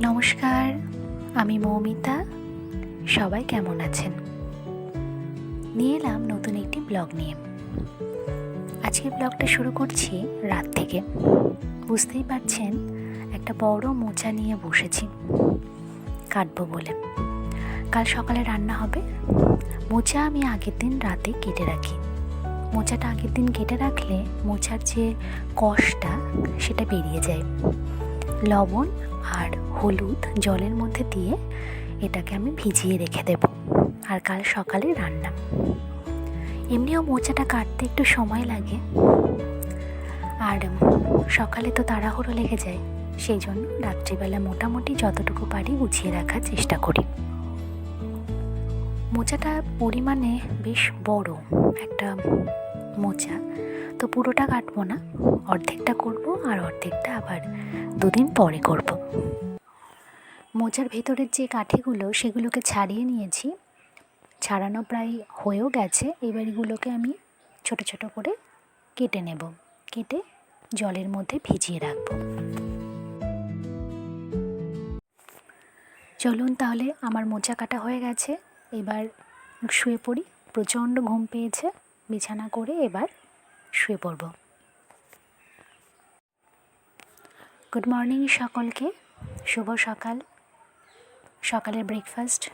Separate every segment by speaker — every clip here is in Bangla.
Speaker 1: নমস্কার, আমি মৌমিতা। সবাই কেমন আছেন? নিয়ে এলাম নতুন একটি ব্লগ নিয়ে। আজকের ব্লগটা শুরু করছি রাত থেকে। বুঝতেই পারছেন, একটা বড় মোচা নিয়ে বসেছি। কাটবো বলে। কাল সকালে রান্না হবে। মোচা আমি আগের দিন রাতে কেটে রাখি। মোচাটা আগের দিন কেটে রাখলে মোচার যে কষটা সেটা বেরিয়ে যায়। লবণ আর হলুদ জলের মধ্যে দিয়ে এটাকে আমি ভিজিয়ে রেখে দেব আর কাল সকালে রান্না। এমনিও মোচাটা কাটতে একটু সময় লাগে। আর সকালে তো তাড়াহুড়ো লেগে যায় সেই জন্য রাত্রিবেলা মোটামুটি যতটুকু পারি গুছিয়ে রাখার চেষ্টা করি। মোচাটা পরিমাণে বেশ বড় একটা মোচা, তো পুরোটা কাটবো না, অর্ধেকটা করব আর অর্ধেকটা আবার দুদিন পরে করব। মোচার ভেতরের যে কাঠিগুলো, সেগুলোকে ছাড়িয়ে নিয়েছি। ছাড়ানো প্রায় হয়েও গেছে। এবার এগুলোকে আমি ছোট ছোট করে কেটে নেব। কেটে জলের মধ্যে ভিজিয়ে রাখব। চলুন তাহলে আমার মোচা কাটা হয়ে গেছে। এবার শুয়ে পড়ি। প্রচণ্ড ঘুম পেয়েছে। বিছানা করে এবার শুয়ে পড়ব। গুড মর্নিং সকলকে। শুভ সকাল। সকালের ব্রেকফাস্ট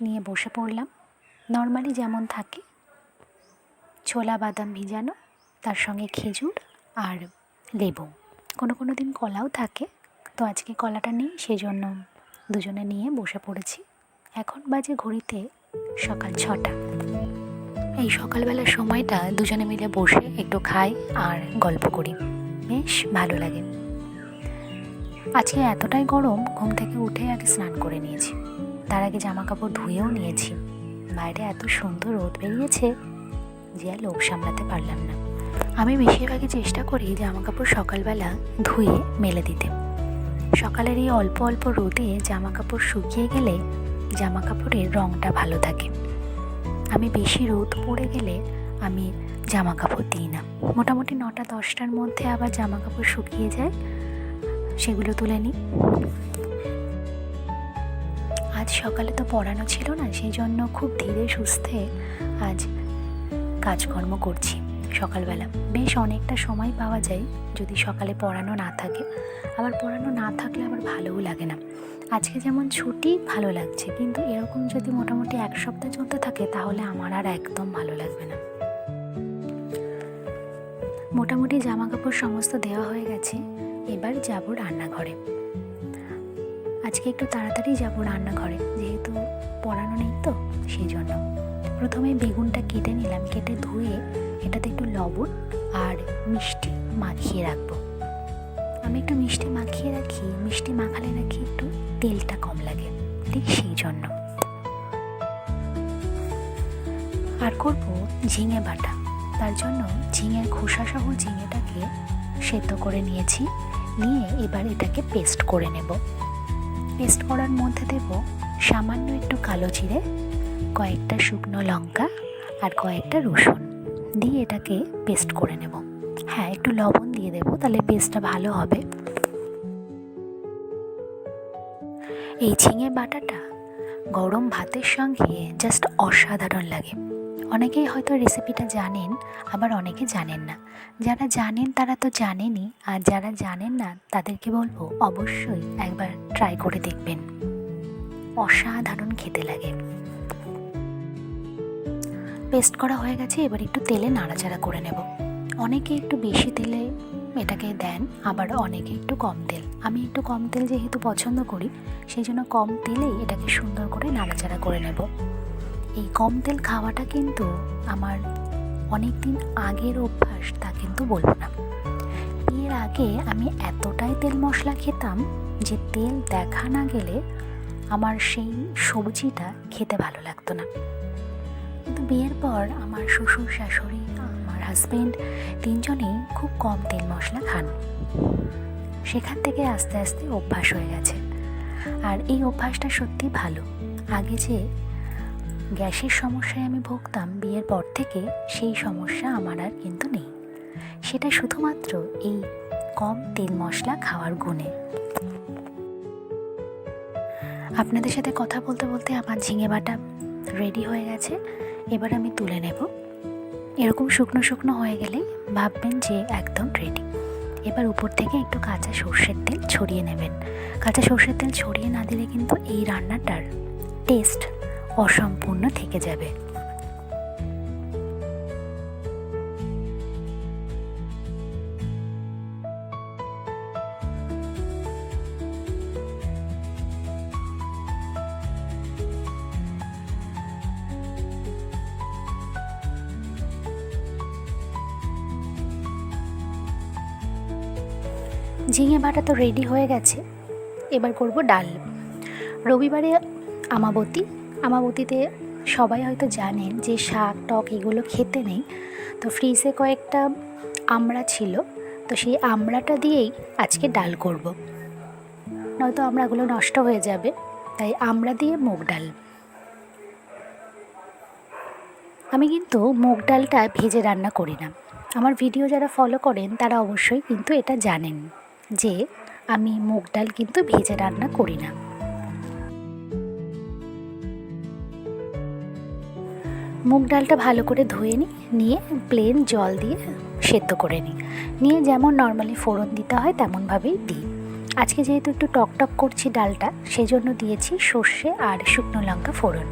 Speaker 1: নিয়ে বসে পড়লাম। নর্মালি যেমন থাকে, ছোলা বাদাম ভিজানো, তার সঙ্গে খেজুর আর লেবু। কোনো কোনো দিন কলাও থাকে, তো আজকে কলাটা নেই সেই জন্য দুজনে নিয়ে বসে পড়েছি। এখন বাজে ঘড়িতে সকাল ছটা। এই সকালবেলার সময়টা দুজনে মিলে বসে একটু খাই আর গল্প করি। বেশ ভালো লাগে। আজকে এতটাই গরম, ঘুম থেকে উঠে আগে স্নান করে নিয়েছি। তার আগে জামা কাপড় ধুয়েও নিয়েছি। বাইরে এত সুন্দর রোদ বেরিয়েছে যে আর লোভ সামলাতে পারলাম না। আমি বেশিরভাগই চেষ্টা করি জামা কাপড় সকালবেলা ধুয়ে মেলে দিতে। সকালের এই অল্প অল্প রোদে জামা কাপড় শুকিয়ে গেলে জামা কাপড়ের রঙটা ভালো থাকে। আমি বেশি রোদ পড়ে গেলে আমি জামা কাপড় দিই না। মোটামুটি নটা দশটার মধ্যে আবার জামা কাপড় শুকিয়ে যায়। সেগুলো তুলে নিই। আজ সকালে তো পড়ানো ছিল না সেই জন্য খুব ধীরে সুস্থে আজ কাজকর্ম করছি সকালবেলা। বেশ অনেকটা সময় পাওয়া যায় যদি সকালে পড়ানো না থাকে। আবার পড়ানো না থাকলে আবার ভালোও লাগে না। আজকে যেমন ছুটি, ভালো লাগছে। কিন্তু এরকম যদি মোটামুটি এক সপ্তাহ চলতে থাকে, তাহলে আমার আর একদম ভালো লাগবে না। মোটামুটি জামা কাপড় সমস্ত দেওয়া হয়ে গেছে। এবার যাব রান্নাঘরে। আজকে একটু তাড়াতাড়ি যাব রান্নাঘরে, যেহেতু পড়ানো নেই তো সেই জন্য প্রথমে বেগুনটা কেটে নিলাম, কেটে ধুয়ে এটাতে একটু লবণ আর মিষ্টি মাখিয়ে রাখব। আমি একটু মিষ্টি মাখিয়ে রাখি, মিষ্টি মাখালে নাকি একটু তেলটা কম লাগে, ঠিক সেই জন্য আর করব ঝিঙে বাটা, তার জন্য ঝিঙের খোসা সহ ঝিঙেটাকে সেদ্ধ করে নিয়েছি। নিয়ে এবার এটাকে পেস্ট করে নেব। পেস্ট করার মধ্যে দেব সামান্য একটু কালো জিরে, কয়েকটা শুকনো লঙ্কা আর কয়েকটা রসুন। দিয়ে এটাকে পেস্ট করে নেব। হ্যাঁ একটু লবণ দিয়ে দেবো, তাহলে পেস্টটা ভালো হবে। এই ঝিঙে বাটাটা গরম ভাতের সঙ্গে জাস্ট অসাধারণ লাগে। অনেকেই হয়তো রেসিপিটা জানেন, আবার অনেকে জানেন না। যারা জানেন, তারা তো জানেনই, আর যারা জানেন না, তাদেরকে বলব অবশ্যই একবার ট্রাই করে দেখবেন। অসাধারণ খেতে লাগে। পেস্ট করা হয়ে গেছে, এবার একটু তেলে নাড়াচাড়া করে নেব। অনেকে একটু বেশি তেলে এটাকে দেন, আবার অনেকে একটু কম তেল। আমি একটু কম তেল যেহেতু পছন্দ করি, সেই জন্য কম তেলেই এটাকে সুন্দর করে নাড়াচাড়া করে নেব। এই কম তেল খাওয়াটা কিন্তু আমার অনেক দিন আগের অভ্যাস, তা কিন্তু বলব না। বিয়ের আগে আমি এতটাই তেল মশলা খেতাম যে তেল দেখা না গেলে আমার সেই সবজিটা খেতে ভালো লাগতো না। কিন্তু বিয়ের পর আমার শ্বশুর, শাশুড়ি, আমার হাজব্যান্ড তিনজনেই খুব কম তেল মশলা খান। সেখান থেকে আস্তে আস্তে অভ্যাস হয়ে গেছে। আর এই অভ্যাসটা সত্যি ভালো। আগে যে গ্যাসের সমস্যায় আমি ভুগতাম, বিয়ের পর থেকে সেই সমস্যা আমার আর কিন্তু নেই। সেটা শুধুমাত্র এই কম তেল মশলা খাওয়ার গুণে। আপনাদের সাথে কথা বলতে বলতে আমার ঝিঙে বাটা রেডি হয়ে গেছে। এবার আমি তুলে নেব। এরকম শুকনো শুকনো হয়ে গেলে ভাববেন যে একদম রেডি এবার উপর থেকে একটু কাঁচা সর্ষের তেল ছড়িয়ে নেবেন। কাঁচা সর্ষের তেল ছড়িয়ে না দিলে কিন্তু এই রান্নাটার টেস্ট অসম্পূর্ণ থেকে যাবে। ঝিঙে বাটা তো রেডি হয়ে গেছে। এবার করব ডাল। রবিবারে আমাবতী আমাবতীতে সবাই হয়তো জানেন যে শাক, টক এগুলো খেতে নেই। তো ফ্রিজে কয়েকটা আমড়া ছিল। তো সেই আমড়াটা দিয়েই আজকে ডাল করব। নয়তো আমড়াগুলো নষ্ট হয়ে যাবে, তাই আমড়া দিয়ে মুগ ডাল। আমি কিন্তু মুগ ডালটা ভেজে রান্না করি না। আমার ভিডিও যারা ফলো করেন, তারা অবশ্যই কিন্তু এটা জানেন যে আমি মুগ ডাল কিন্তু ভেজে রান্না করি না। মুগ ডালটা ভালো করে ধুয়ে নিই, নিয়ে প্লেন জল দিয়ে সেদ্ধ করে নিই। নিয়ে যেমন নর্মালি ফোড়ন দিতে হয়, তেমনভাবেই দিই। আজকে যেহেতু একটু টক টক করছি ডালটা, সেজন্য দিয়েছি সর্ষে আর শুকনো লঙ্কা ফোড়ন।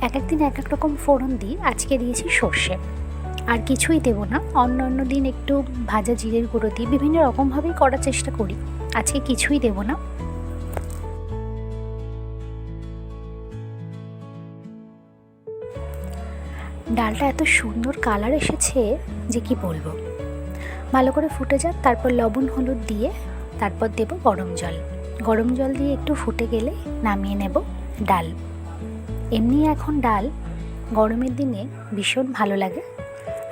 Speaker 1: এক এক দিন এক এক রকম ফোড়ন দিই, আজকে দিয়েছি সর্ষে। আর কিছুই দেবো না, অন্য অন্য দিন একটু ভাজা জিরের গুঁড়ো দিই বিভিন্ন রকমভাবেই করার চেষ্টা করি। আজকে কিছুই দেবো না। ডালটা এত সুন্দর কালার এসেছে যে কি বলব। ভালো করে ফুটে যাক, তারপর লবণ, হলুদ দিয়ে তারপর দেব গরম জল। গরম জল দিয়ে একটু ফুটে গেলে নামিয়ে নেব ডাল। এমনি এখন ডাল গরমের দিনে ভীষণ ভালো লাগে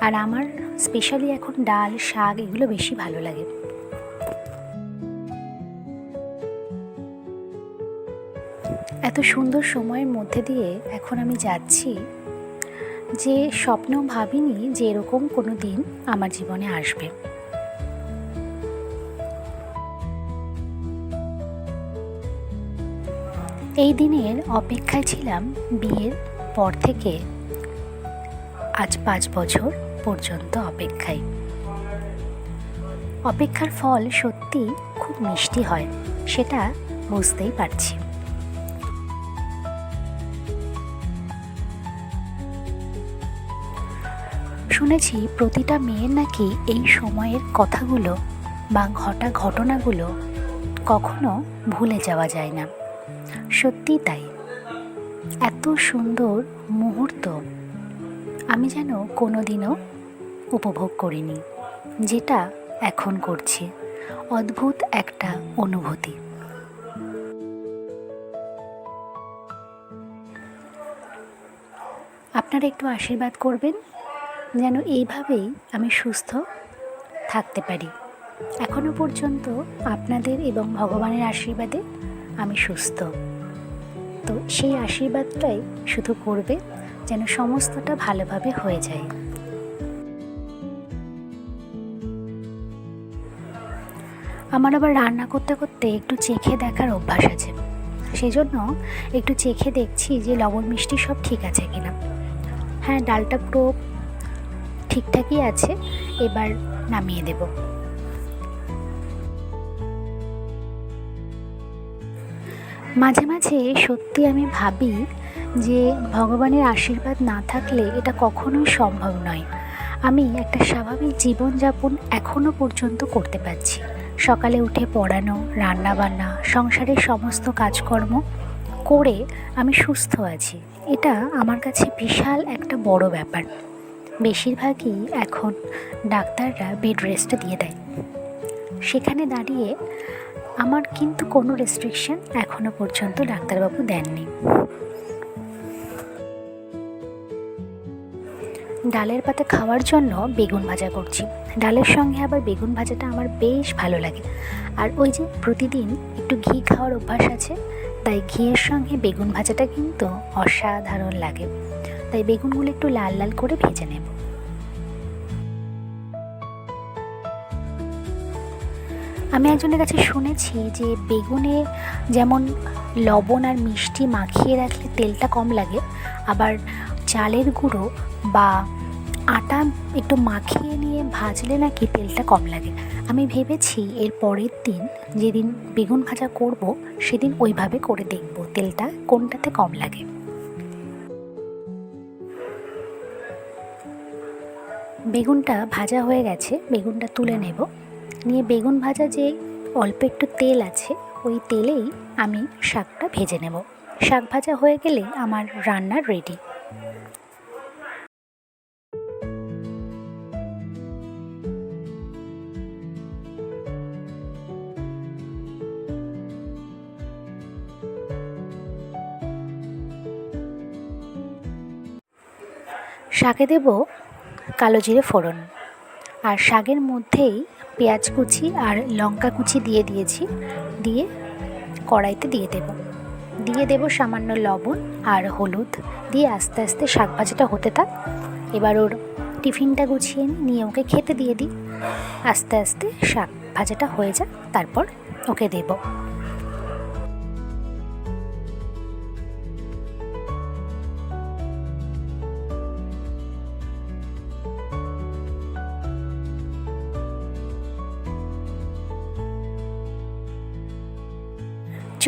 Speaker 1: আর আমার স্পেশালি এখন ডাল, শাক এগুলো বেশি ভালো লাগে। এত সুন্দর সময়ের মধ্যে দিয়ে এখন আমি যাচ্ছি যে স্বপ্ন ভাবিনি যে এরকম কোনো দিন আমার জীবনে আসবে। এই দিনের অপেক্ষায় ছিলাম বিয়ের পর থেকে আজ পাঁচ বছর পর্যন্ত অপেক্ষায়। অপেক্ষার ফল সত্যি খুব মিষ্টি হয়, সেটা বুঝতেই পারছি। শুনেছি প্রতিটা মেয়ের নাকি এই সময়ের কথাগুলো বা ঘটা ঘটনাগুলো কখনো ভুলে যাওয়া যায় না। সত্যি তাই। এত সুন্দর মুহূর্ত আমি যেন কোনো দিনও উপভোগ করিনি, যেটা এখন করছি। অদ্ভুত একটা অনুভূতি। আপনারা একটু আশীর্বাদ করবেন। যেন এইভাবেই আমি সুস্থ থাকতে পারি। এখনও পর্যন্ত আপনাদের এবং ভগবানের আশীর্বাদে আমি সুস্থ। তো সেই আশীর্বাদটাই শুধু করবে যেন সমস্তটা ভালোভাবে হয়ে যায়। আমার আবার রান্না করতে করতে একটু চেখে দেখার অভ্যাস আছে। সেজন্য একটু চেখে দেখছি যে লবণ মিষ্টি সব ঠিক আছে কিনা। হ্যাঁ ডালটা পুরো ঠিকঠাকই আছে, এবার নামিয়ে দেব। মাঝে মাঝে সত্যি আমি ভাবি যে ভগবানের আশীর্বাদ না থাকলে এটা কখনোই সম্ভব নয়। আমি একটা স্বাভাবিক জীবনযাপন এখনও পর্যন্ত করতে পারছি। সকালে উঠে পড়ানো, রান্নাবান্না, সংসারের সমস্ত কাজকর্ম করে আমি সুস্থ আছি। এটা আমার কাছে বিশাল একটা বড় ব্যাপার। বেশিরভাগই এখন ডাক্তাররা বেড রেস্ট দিয়ে দেয়। সেখানে দাঁড়িয়ে আমার কিন্তু কোনো রেস্ট্রিকশন এখনও পর্যন্ত ডাক্তারবাবু দেননি। ডালের পাতে খাওয়ার জন্য বেগুন ভাজা করছি। ডালের সঙ্গে আবার বেগুন ভাজাটা আমার বেশ ভালো লাগে। আর ওই যে প্রতিদিন একটু ঘি খাওয়ার অভ্যাস আছে, তাই ঘিয়ের সঙ্গে বেগুন ভাজাটা কিন্তু অসাধারণ লাগে। তাই বেগুনগুলো একটু লাল লাল করে ভেজে নেব। আমি একজনের কাছে শুনেছি যে বেগুনে যেমন লবণ আর মিষ্টি মাখিয়ে রাখলে তেলটা কম লাগে, আবার চালের গুঁড়ো বা আটা একটু মাখিয়ে নিয়ে ভাজলে নাকি তেলটা কম লাগে। আমি ভেবেছি এর পরের দিন যেদিন বেগুন ভাজা করব, সেদিন ওইভাবে করে দেখব তেলটা কোনটাতে কম লাগে। বেগুনটা ভাজা হয়ে গেছে বেগুনটা তুলে নেব। নিয়ে বেগুন ভাজা যে অল্প একটু তেল আছে ওই তেলেই আমি শাকটা ভেজে নেব। শাক ভাজা হয়ে গেলে আমার রান্না রেডি শাকে দেব কালো জিরে ফোড়ন। আর শাকের মধ্যেই পেঁয়াজ কুচি আর লঙ্কা কুচি দিয়ে দিয়েছি। দিয়ে কড়াইতে দিয়ে দেব। দিয়ে দেব সামান্য লবণ আর হলুদ। দিয়ে আস্তে আস্তে শাক ভাজাটা হতে থাক। এবার ওর টিফিনটা গুছিয়ে নিয়ে ওকে খেতে দিয়ে দিই। আস্তে আস্তে শাক ভাজাটা হয়ে যাক। তারপর ওকে দেবো।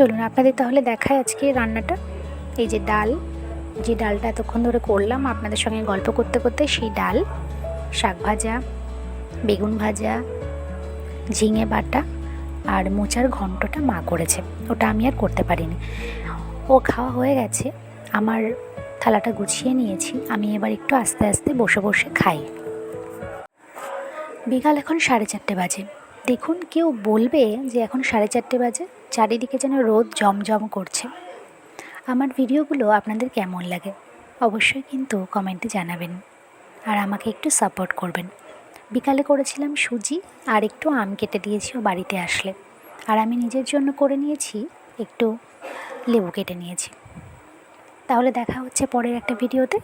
Speaker 1: চলুন আপনাদের তাহলে দেখায় আজকে রান্নাটা। এই যে ডাল, যে ডালটা এতক্ষণ ধরে করলাম আপনাদের সঙ্গে গল্প করতে করতে সেই ডাল, শাক ভাজা, বেগুন ভাজা, ঝিঙে বাটা আর মোচার ঘন্টটা মা করেছে। ওটা আমি আর করতে পারিনি। ও খাওয়া হয়ে গেছে, আমার থালাটা গুছিয়ে নিয়েছি, আমি এবার একটু আস্তে আস্তে বসে বসে খাই। বিকাল এখন সাড়ে চারটে বাজে। দেখুন কেউ বলবে যে এখন সাড়ে চারটে বাজে? চারিদিকে যেন রোদ জমজম করছে। আমার ভিডিওগুলো আপনাদের কেমন লাগে অবশ্যই কিন্তু কমেন্টে জানাবেন। আর আমাকে একটু সাপোর্ট করবেন। বিকালে করেছিলাম সুজি, আর একটু আম কেটে দিয়েছি ও বাড়িতে আসলে। আর আমি নিজের জন্য করে নিয়েছি, একটু লেবু কেটে নিয়েছি। তাহলে দেখা হচ্ছে পরের একটা ভিডিওতে।